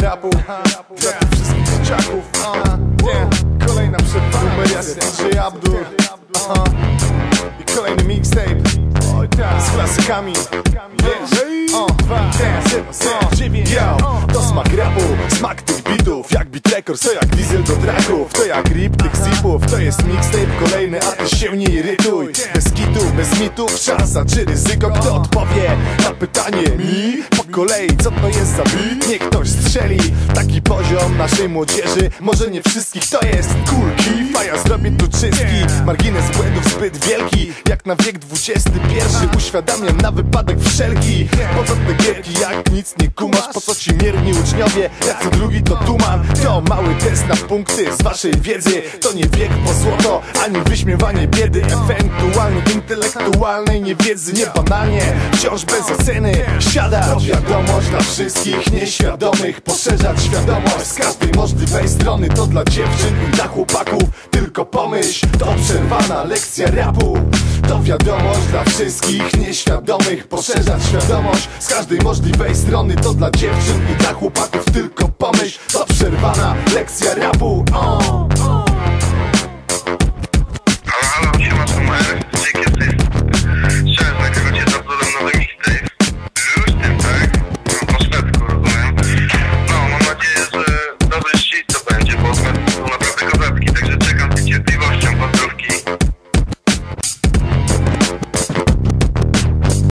rapu. Dla tych wszystkich dzieciaków. Yeah. Kolejna przerwana numer jest DJ Abdul. Aha. I kolejny mixtape. Z klasykami. Yeah. Uh, beat records, to jak diesel do traków To jak rip tych zipów, to jest mixtape kolejny A ty się nie irytuj Bez kitu, bez mitów, szansa czy ryzyko Kto odpowie na pytanie mi? Po kolei, co to jest za beat? Niech ktoś strzeli Taki poziom naszej młodzieży Może nie wszystkich to jest cool key A ja zrobię tu czystki Margines błędów zbyt wielki Jak na wiek XXI Uświadamiam na wypadek wszelki. Po co te gierki, jak nic nie kumasz? Po co ci mierni uczniowie, jak co drugi to tuman To mały test na punkty z waszej wiedzy. To nie wiek po złoto, ani wyśmiewanie biedy. Ewentualnie intelektualnej niewiedzy Nie banalnie, wciąż bez oceny Siada. To wiadomość dla wszystkich nieświadomych Poszerzać. Świadomość z każdej możliwej strony To dla dziewczyn i dla chłopaków Tylko pomyśl, to przerwana lekcja rapu. To wiadomość dla wszystkich nieświadomych Poszerzać. Świadomość z każdej możliwej strony To dla dziewczyn i dla chłopaków Tylko przerwana lekcja rapu.